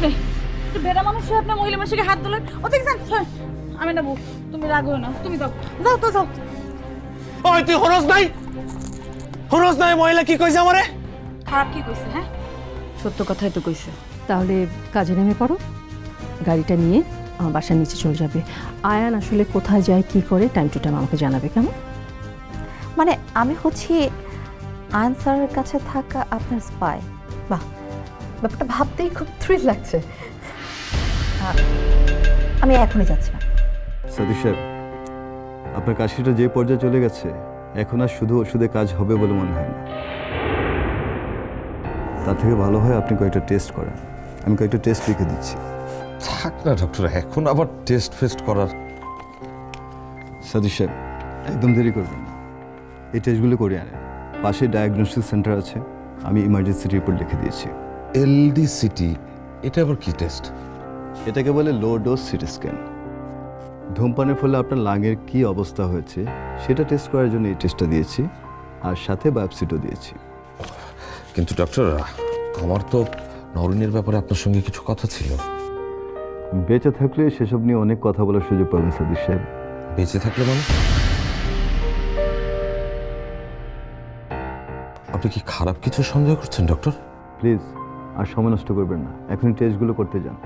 আপনি? একটু বেড়া মানুষ হয়ে আপনি মহিলা মানুষকে হাত দিলেন ও দেখছেন শোন, আমি নেব তুমি রাগো না তুমি যাও। যাও তো যাও। ওই তুই হরস নাই? হরস নাই মহিলা কি কইছে আমারে? খারাপ কি কইছে হ্যাঁ? সত্য কথাই তো কইছে। তাহলে কাজে নেমে পড়ো। গাড়িটা নিয়ে আমার বাসার নিচে চলে যাবে। আয়ান আসলে কোথায় যায় কি করে টাইম টু টাইম আমাকে জানাবে কেমন? মানে আমি হচ্ছি আনসারের কাছে থাকা আপনার স্পাই বাহ। ব্যাপারটা ভাবতেই খুব থ্রিল লাগছে। আমি এখনই যাচ্ছি না সাহেব আপনার কাশিটা যে পর্যায়ে চলে গেছে এখন আর শুধু ওষুধে কাজ হবে বলে মনে হয় না। তার থেকে ভালো হয় আপনি কয়েকটা টেস্ট করেন। আমি কয়েকটা টেস্ট লিখে দিচ্ছি। থাক না ডক্টর এখন আবার টেস্ট ফেস্ট করার। সাদিক সাহেব একদম দেরি করবেন না। এই টেস্টগুলো করে আনেন। পাশে ডায়াগনস্টিক সেন্টার আছে। আমি ইমার্জেন্সি রিপোর্ট লিখে দিয়েছি। এলডি সিটি এটা আবার কি টেস্ট এটাকে বলে লো ডোজ সিটি স্ক্যান ধূমপানের ফলে আপনার লাঙের কি অবস্থা হয়েছে সেটা টেস্ট করার জন্য এই টেস্টটা দিয়েছি আর সাথে বায়োপসিটও দিয়েছি। কিন্তু ডক্টর আমার তো নরনের ব্যাপারে আপনার সঙ্গে কিছু কথা ছিল। বেঁচে থাকলে সেসব নিয়ে অনেক কথা বলার সুযোগ পাবেন সাদিক সাহেব। বেঁচে থাকলে মানে? আপনি কি খারাপ কিছু সন্দেহ করছেন ডক্টর প্লিজ আর সময় নষ্ট করবেন না। এখনই টেস্টগুলো করতে যান।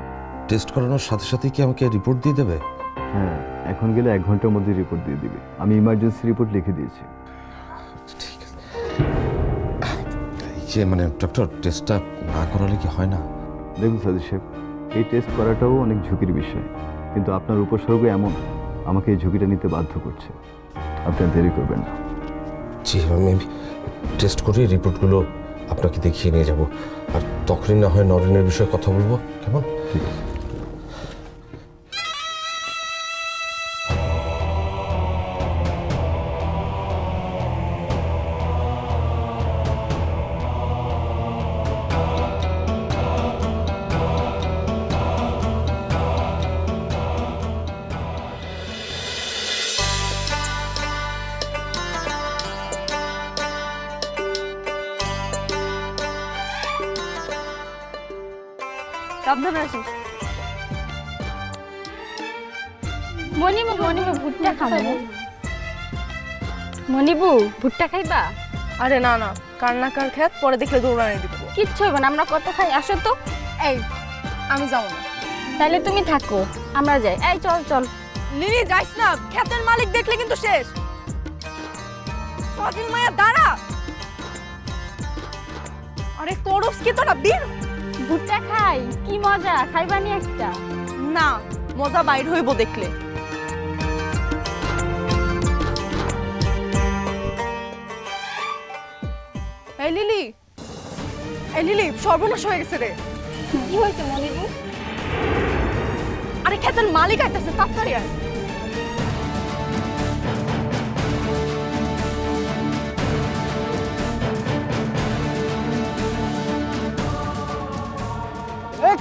টেস্ট করানোর সাথে সাথে কি আমাকে রিপোর্ট দিয়ে দেবে? হ্যাঁ এখন গেলে এক ঘণ্টার মধ্যে রিপোর্ট দিয়ে দিবে। আমি ইমার্জেন্সি রিপোর্ট লিখে দিয়েছি। ঠিক আছে। এই যে মানে ডক্টর টেস্টটা না করালে কি হয় না? দেখুন সাদিক সাহেব এই টেস্ট করাটাও অনেক ঝুঁকির বিষয়। কিন্তু আপনার উপসর্গ এমন আমাকে এই ঝুঁকিটা নিতে বাধ্য করছে। আপনি দেরি করবেন না। জি আমি টেস্ট করে রিপোর্টগুলো আপনাকে দেখিয়ে নিয়ে যাব। আর তখনই না হয় নরেনের বিষয়ে কথা বলব। কেমন? ঠিক আছে। সাবধানে আসিস মনিবু মনিবু ভুট্টা খাব। মনিবু ভুট্টা খাইবা? আরে না না কার না কার খেত পরে দেখলে দৌড়ানি দিব। কিচ্ছু হবে না আমরা কত খাই আসো তো। এই আমি যাব না। তাহলে তুমি থাকো আমরা যাই। এই চল চল। লিলি যাইস না খেতের মালিক দেখলে কিন্তু শেষ। ফাজিল মায়া দাঁড়া। আরে করস কি তোরা বীর? ভুট্টা খাই? কি মজা? খাইবানি একটা? না মজা বাইর হইব দেখলে। এই লিলি এই লিলি সর্বনাশ হয়ে গেছে রে। কি হয়েছে মনিবু? আরে খেতের মালিক আইতেছে তাড়াতাড়ি আয়।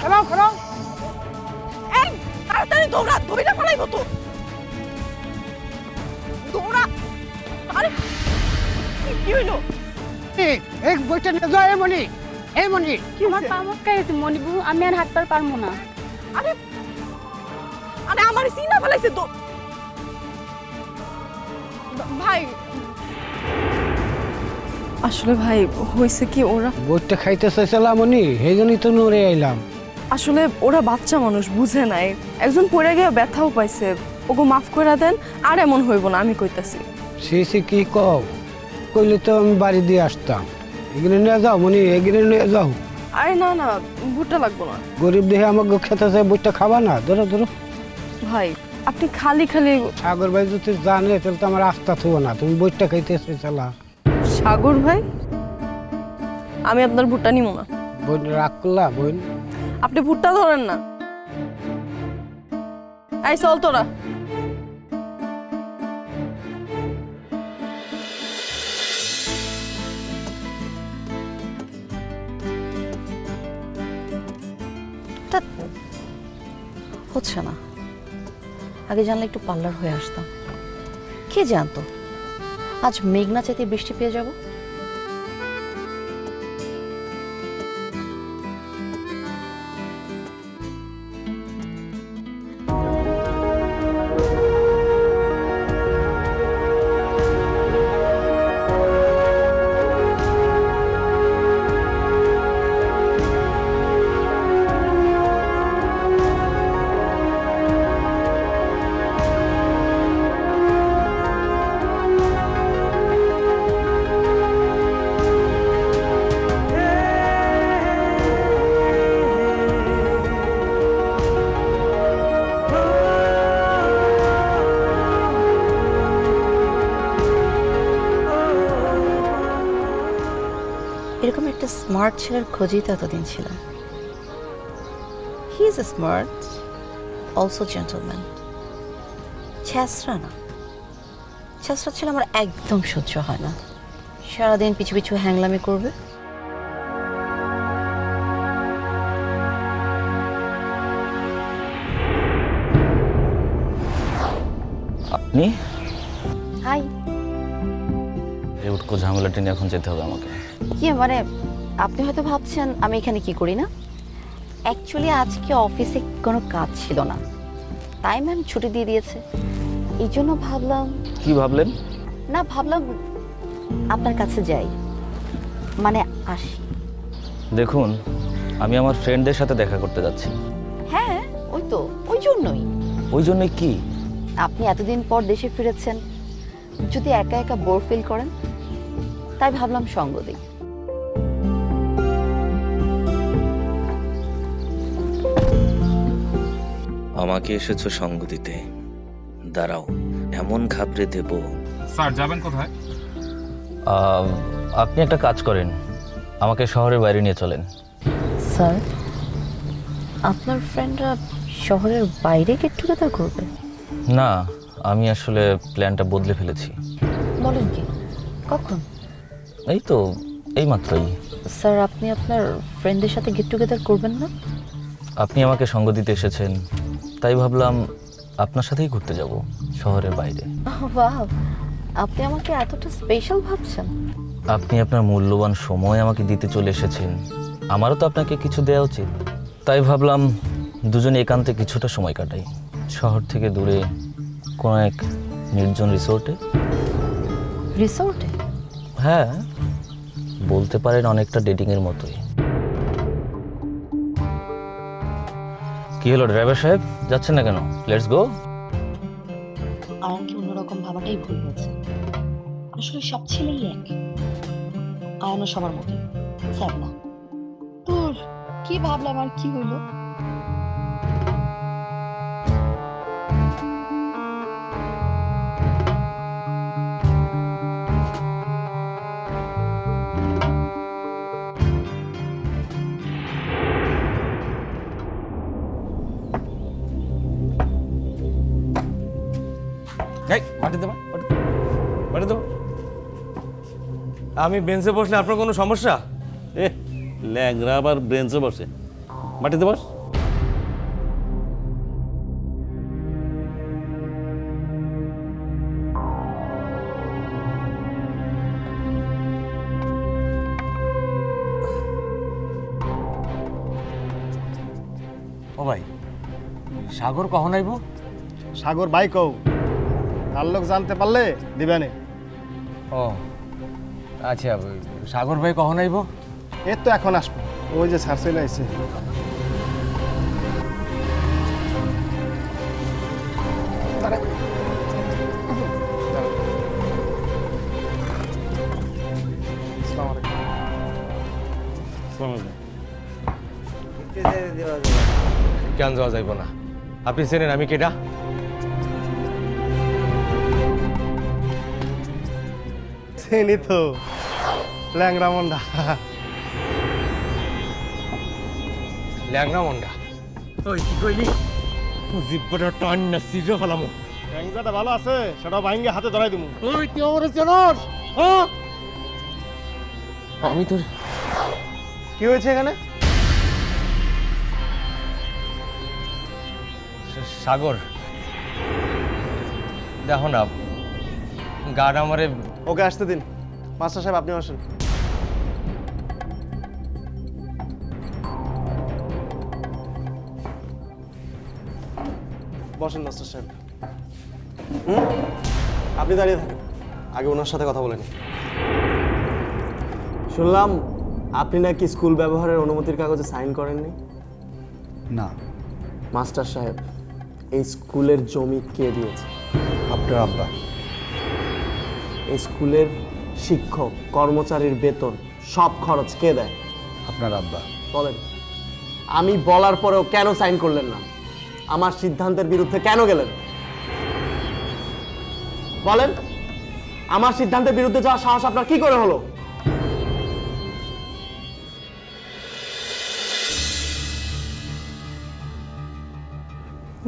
খেলাও খেলাও। এই তাড়াতাড়ি দৌড়া তো। দৌড়া। আরে কি- কি হইল এই বইটা নিয়ে যাও এই মনি এই মনি আমার পা মস্কাই গেছে মনিবু আমি আর হাঁটতে পারব না। আরে আরে আমার সিনা ফেলাইছে তো। ভাই। আসলে ভাই হয়েছে কি ওরা? বইটা খাইতে চাইছিলাম মনি সেই জন্যই তো নড়ে আইলাম। আসলে ওরা বাচ্চা মানুষ বুঝে নাই। একজন পড়ে গিয়ে ব্যথাও পাইছে। ওকে মাফ করে দেন আর এমন হইব না আমি কইতাছি। সে সে কি কও? কইলে তো আমি বাড়ি দিয়ে আসতাম। এগুলো নিয়ে যাও মনি এগুলো নিয়ে যাও। আরে না না ভুট্টা লাগবো না। গরিব দেহে আমাকে খেতে চাই বইটা খাবা না? ধরো ধরো। ভাই আপনি খালি খালি সাগর ভাই যদি জানে তাহলে তো আমার আস্থা থবো না। তুমি বইটা খাইতে চাইছিলা সাগর ভাই? আমি আপনার ভুট্টা নিব না। বোন রাগ করলা বোন? আপনি ভুট্টা ধরেন না। এই, চল তোরা। হচ্ছে না। আগে জানলে একটু পার্লার হয়ে আসতাম। কে জানতো? আজ মেঘনা চাইতে বৃষ্টি পেয়ে যাব। স্মার্ট ছেলের খোঁজেই তো এতদিন ছিলাম he is smart also gentleman ছ্যাঁচড়া না ছ্যাঁচড়া ছেলে আমার একদম সহ্য হয় না। সারাদিন পিছু পিছু হ্যাংলামি করবে। আপনি? হাই উটকো ঝামেলাটি নিয়ে এখন যেতে হবে আমাকে। কি মানে আপনি হয়তো ভাবছেন আমি এখানে কি করি না? অ্যাকচুয়ালি আজকে অফিসে কোনো কাজ ছিল না। তাই ম্যাম ছুটি দিয়ে দিয়েছে। এই জন্য ভাবলাম কি ভাবলেন? না ভাবলাম আপনার কাছে যাই। মানে আসি। দেখুন আমি আমার ফ্রেন্ডদের সাথে দেখা করতে যাচ্ছি। হ্যাঁ ওই তো ওই জন্যই। ওই জন্যই কি? আপনি এতদিন পর দেশে ফিরেছেন। যদি একা একা বোর ফিল করেন তাই ভাবলাম সঙ্গ দিই। আমাকে এসেছ সঙ্গ দিতে। দাঁড়াও এমন ঘাবড়ে দেব। স্যার যাবেন কোথায়? আপনি একটা কাজ করেন। আমাকে শহরের বাইরে নিয়ে চলেন। স্যার আপনার ফ্রেন্ডরা শহরের বাইরে গেট টুগেদার করবে? না আমি আসলে প্ল্যানটা বদলে ফেলেছি। বলেন কি কখন? এই তো এই মাত্রই। স্যার আপনি আপনার ফ্রেন্ডদের সাথে গেট টুগেদার করবেন না? আপনি আমাকে সঙ্গ দিতে এসেছেন। তাই ভাবলাম আপনার সাথেই ঘুরতে যাব শহরের বাইরে। বাহ আপনি আমাকে এতটা স্পেশাল ভাবছেন। আপনি আপনার মূল্যবান সময় আমাকে দিতে চলে এসেছেন আমারও তো আপনাকে কিছু দেওয়া উচিত। তাই ভাবলাম দুজনে একান্তে কিছুটা সময় কাটাই শহর থেকে দূরে কোনো এক নির্জন রিসোর্টে রিসোর্টে হ্যাঁ বলতে পারেন অনেকটা ডেটিংয়ের মতোই। কি হলো ড্রাইভার সাহেব? যাচ্ছেন না কেন? লেটস গো আমার কি অন্যরকম ভাবাটাই ভুল হয়েছে। আসলে সব ছেলেই এক। আয়নও সবার মতো স্যার, না। তোর কি ভাবলাম আর কি হইল আমি বেঞ্চে বসলে আপনার কোনো সমস্যা? এ ল্যাংরা আবার বেঞ্চে বসে। মাটিতে বস। ও ভাই সাগর কখন আইব? সাগর ভাই কও তার লোক জানতে পারলে দিবেনে ও আচ্ছা সাগর ভাই কখন আইব? এর তো এখন আসব। ওই যে সার চলে আইছে। কেন যাওয়া যাইব না? আপনি চেনেন আমি কেটা চিনি তো। ল্যাংরা মন্ডা। ল্যাংরা মন্ডা। ওই কি কইলি? জিব্বটা টান না সিজো ফেলামো। ল্যাংরাটা ভালো আছে সেটা ভাঙ্গে হাতে ধরাই দিমু। ওই তুই আমার চেনস হ্যাঁ? আমি তোর কি হয়েছে এখানে? সাগর। দেখো না গার্ড আমারে ওকে আসতে দিন। মাস্টার সাহেব আপনি আসেন। বসেন মাস্টার সাহেব। হুম? আপনি দাঁড়িয়ে থাকেন। আগে ওনার সাথে কথা বলেন শুনলাম আপনি নাকি স্কুল ব্যবহারের অনুমতির কাগজে সাইন করেননি? না। মাস্টার সাহেব এই স্কুলের জমি কে দিয়েছে? আপনার আব্বা। এই স্কুলের শিক্ষক কর্মচারীর বেতন সব খরচ কে দেয়? আপনার আব্বা। বলেন। আমি বলার পরেও কেন সাইন করলেন না? আমার সিদ্ধান্তের বিরুদ্ধে কেন গেলেন? বলেন আমার সিদ্ধান্তের বিরুদ্ধে যাওয়ার সাহস আপনার কি করে হলো?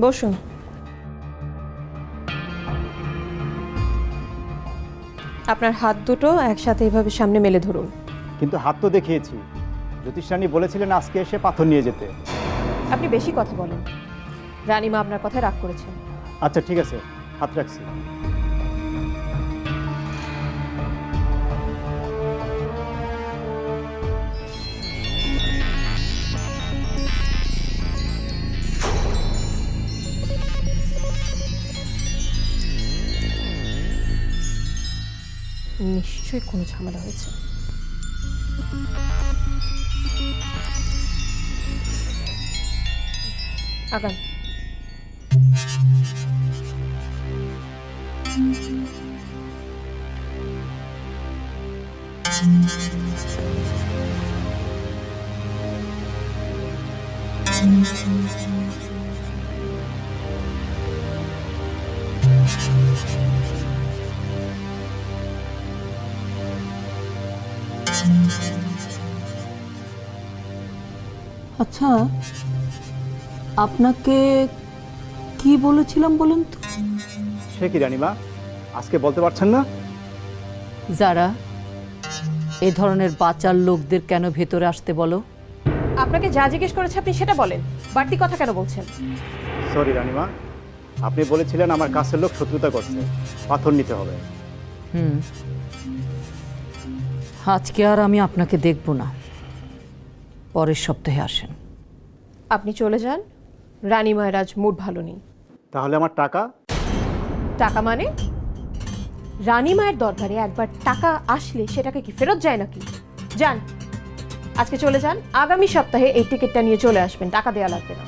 বসুন। আপনার হাত দুটো একসাথে এভাবে সামনে মেলে ধরুন। কিন্তু হাত তো দেখিয়েছি। জ্যোতিষরানী বলেছিলেন আজকে এসে পাথর নিয়ে যেতে। আপনি বেশি কথা বলেন। রানীমা আপনার কথায় রাগ করেছেন আচ্ছা ঠিক আছে। হাত রাখছি। নিশ্চয়ই কোনো ঝামেলা হয়েছে। আগান। আচ্ছা আপনাকে কি বলেছিলাম বলুন তো? সে কি রানিমা? আজকে বলতে পারছেন না? যারা এ ধরনের বাচার লোকদের কেন ভেতরে আসতে বলো? আপনাকে যা জিজ্ঞেস করেছে আপনি সেটা বলেন। বাড়তি কথা কেন বলছেন? সরি রানিমা। আপনি বলেছিলেন আমার কাছের লোক শত্রুতা করছে। পাথর নিতে হবে। হুম। আজকে আর আমি আপনাকে দেখব না। পরের সপ্তাহে আসেন। আপনি চলে যান। রানীমায়ের আজ মুড ভালো নেই। তাহলে আমার টাকা? টাকা মানে? রানীমায়ের দরকারে একবার টাকা আসলে সেটাকে কি ফেরত যায় নাকি? যান আজকে চলে যান। আগামী সপ্তাহে এই টিকিটটা নিয়ে চলে আসবেন। টাকা দেওয়া লাগবে না।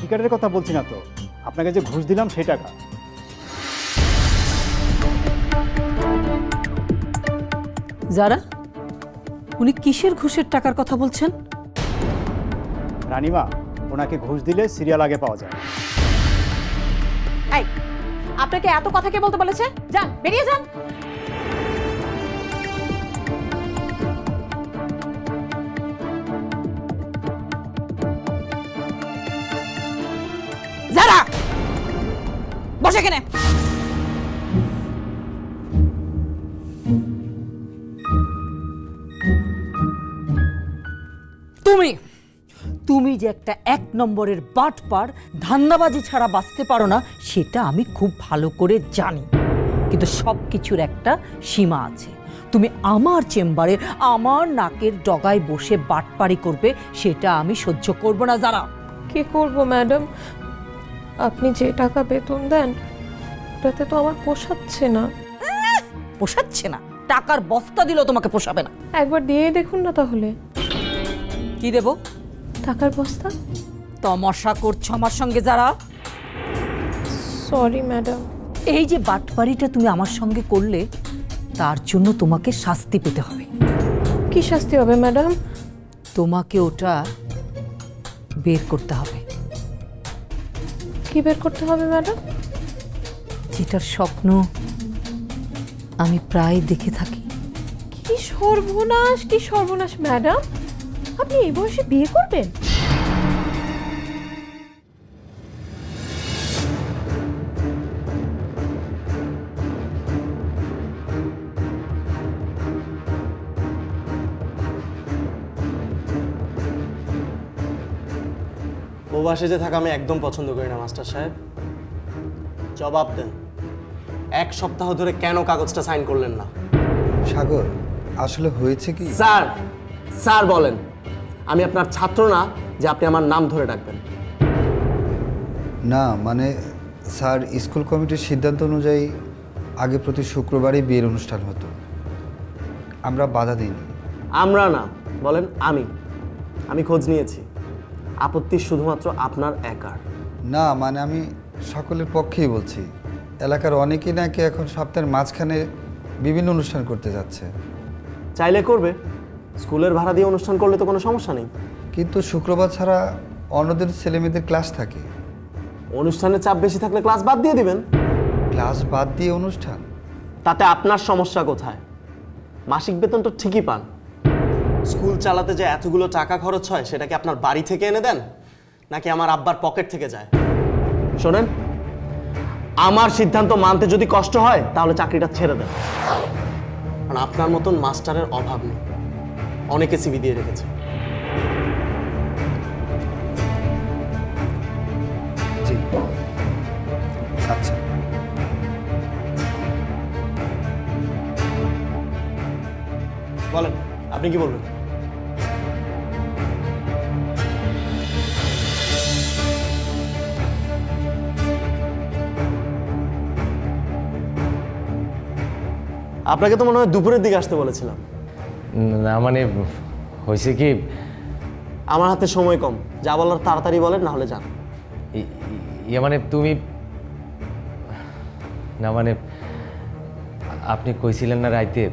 টিকিটের কথা বলছি না তো। আপনাকে যে ঘুষ দিলাম সেই টাকা। যারা উনি কিসের ঘুষের টাকার কথা বলছেন? রানিমা ওনাকে ঘুষ দিলে সিরিয়াল আগে পাওয়া যায়। এই আপনাকে এত কথা কে বলতে বলেছে? যান বেরিয়ে যান। যারা! বসে কেনে তুমি। তুমি যে একটা এক নম্বরের বাট পার ধান্দাবাজি ছাড়া বাঁচতে পারো না সেটা আমি খুব ভালো করে জানি। কিন্তু সব কিছুর একটা সীমা আছে। তুমি আমার চেম্বারে আমার নাকের ডগায় বসে বাটপারি করবে সেটা আমি সহ্য করব না যারা। কি করব ম্যাডাম? আপনি যে টাকা বেতন দেন ওটাতে তো আমার পোষাচ্ছে না। পোষাচ্ছে না? টাকার বস্তা দিলেও তোমাকে পোষাবে না। একবার দিয়ে দেখুন না তাহলে। কি দেব? টাকার বস্তা? তমসা করছ আমার সঙ্গে যারা? সরি ম্যাডাম এই যে বাটপারিটা তুমি আমার সঙ্গে করলে তার জন্য তোমাকে শাস্তি পেতে হবে। কি শাস্তি হবে ম্যাডাম তোমাকে ওটা বের করতে হবে। কি বের করতে হবে ম্যাডাম যেটার স্বপ্ন আমি প্রায় দেখে থাকি। কি সর্বনাশ কি সর্বনাশ ম্যাডাম আপনি এই বয়সে বিয়ে করবেন? প্রবাসে যে থাকা আমি একদম পছন্দ করি না মাস্টার সাহেব। জবাব দেন। এক সপ্তাহ ধরে কেন কাগজটা সাইন করলেন না? সাগর আসলে হয়েছে কি? স্যার স্যার বলেন। আমি আপনার ছাত্র না যে আপনি আমার নাম ধরে ডাকবেন। না মানে স্যার স্কুল কমিটির সিদ্ধান্ত অনুযায়ী আগে প্রতি শুক্রবারই বিয়ের অনুষ্ঠান হতো। আমরা বাধা দিইনি। আমরা না বলেন আমি। আমি খোঁজ নিয়েছি। আপত্তি শুধুমাত্র আপনার একার। না মানে আমি সকলের পক্ষেই বলছি। এলাকার অনেকেই নাকি এখন সপ্তাহের মাঝখানে বিভিন্ন অনুষ্ঠান করতে যাচ্ছে। চাইলে করবে। স্কুলের ভাড়া দিয়ে অনুষ্ঠান করলে তো কোনো সমস্যা নেই। কিন্তু শুক্রবার ছাড়া অন্যদের ছেলেমেয়েদের ক্লাস থাকে। অনুষ্ঠানের চাপ বেশি থাকলে ক্লাস বাদ দিয়ে দিবেন। ক্লাস বাদ দিয়ে অনুষ্ঠান? তাতে আপনার সমস্যা কোথায়? মাসিক বেতন তো ঠিকই পান। স্কুল চালাতে যে এতগুলো টাকা খরচ হয় সেটা কি আপনার বাড়ি থেকে এনে দেন? নাকি আমার আব্বার পকেট থেকে যায়? শোনেন আমার সিদ্ধান্ত মানতে যদি কষ্ট হয় তাহলে চাকরিটা ছেড়ে দেন। কারণ আপনার মতন মাস্টারের অভাব নেই। অনেকে সিবি দিয়ে রেখেছে। জি। আচ্ছা। বলেন আপনি কি বলবেন? আপনাকে তো মনে হয় দুপুরের দিকে আসতে বলেছিলাম। না মানে হয়েছে কি? আমার হাতে সময় কম। যা বলার তাড়াতাড়ি বলেন না হলে যান। ই- ইয়ে মানে তুমি না মানে আপনি কইছিলেন না রাইতে?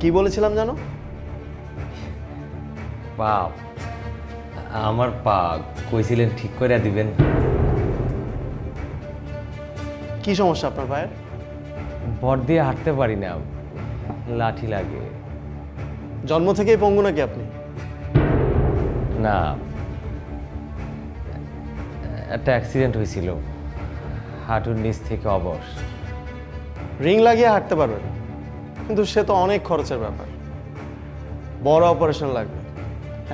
কি বলেছিলাম জানো? পা আমার পা কইছিলেন ঠিক করে দিবেন। কি সমস্যা আপনার ভাইয়ের? ভর দিয়ে হাঁটতে পারি না লাঠি লাগে। জন্ম থেকেই পঙ্গু নাকি আপনি? না। একটা অ্যাক্সিডেন্ট হয়েছিল হাঁটুর নিচ থেকে অবশ। রিং লাগিয়ে হাঁটতে পারবেন কিন্তু সে তো অনেক খরচের ব্যাপার। বড় অপারেশন লাগবে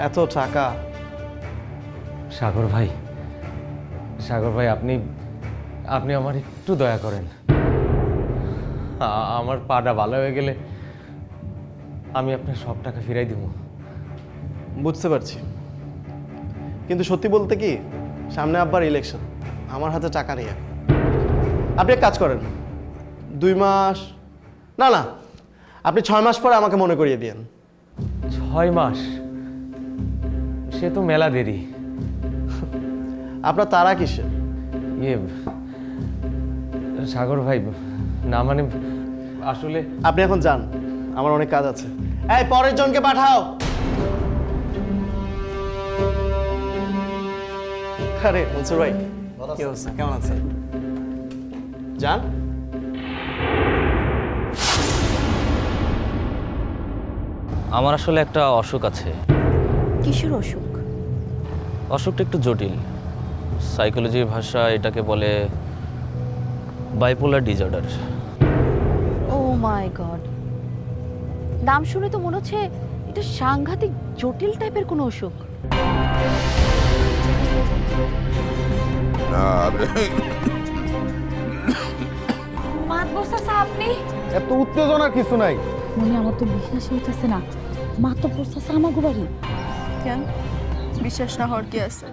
এত টাকা। সাগর ভাই সাগর ভাই আপনি আপনি আমার একটু দয়া করেন। আমার পাটা ভালো হয়ে গেলে আমি আপনার সব টাকা ফিরাই দিব। বুঝতে পারছি। কিন্তু সত্যি বলতে কি সামনে আব্বার ইলেকশন আমার হাতে টাকা নেই আপনি এক কাজ করেন দুই মাস না না আপনি ছয় মাস পরে আমাকে মনে করিয়ে দিয়েন। ছয় মাস? সে তো মেলা দেরি। আপনার তারা কিসের? ইয়ে সাগর ভাই না মানে আসলে আপনি এখন যান। আমার অনেক কাজ আছে। এই পরের জনকে পাঠাও। আরে মনসুর ভাই কি অবস্থা? কেমন আছেন? যান। আমার আসলে একটা অসুখ আছে। কিসের অসুখ? অসুখটা একটু জটিল। সাইকোলজির ভাষা এটাকে বলে bipolar disorder oh my god নাম শুনে তো মনে হচ্ছে এটা সাংঘাতিক জটিল টাইপের কোনো অসুখ মাত বসতেছে আপনি। এত উত্তেজনার কিছু নাই। মনে আমার তো বিশ্বাসই হইতেছে না। মা তো আমার বাড়ি। কেন? বিশ্বাস না হওয়ার কি আছে?